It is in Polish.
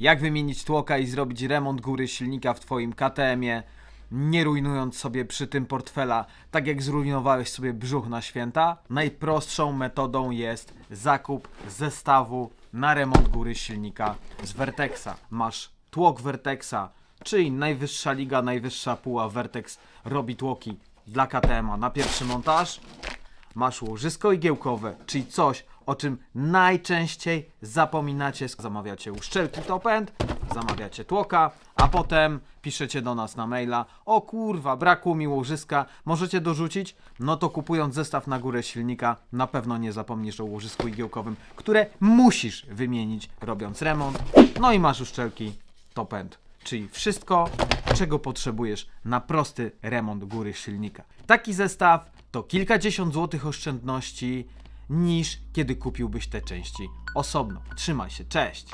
jak wymienić tłoka i zrobić remont góry silnika w Twoim KTM-ie, nie rujnując sobie przy tym portfela, tak jak zrujnowałeś sobie brzuch na święta, najprostszą metodą jest zakup zestawu na remont góry silnika z Vertexa. Masz tłok Vertexa, czyli najwyższa liga, najwyższa puła Vertex robi tłoki dla KTM-a na pierwszy montaż. Masz łożysko igiełkowe, czyli coś, o czym najczęściej zapominacie. Zamawiacie uszczelki top end, zamawiacie tłoka, a potem piszecie do nas na maila o kurwa, brakło mi łożyska, możecie dorzucić? No to kupując zestaw na górę silnika, na pewno nie zapomnisz o łożysku igiełkowym, które musisz wymienić robiąc remont. No i masz uszczelki top end, czyli wszystko, czego potrzebujesz na prosty remont góry silnika. Taki zestaw to kilkadziesiąt złotych oszczędności niż kiedy kupiłbyś te części osobno. Trzymaj się, cześć!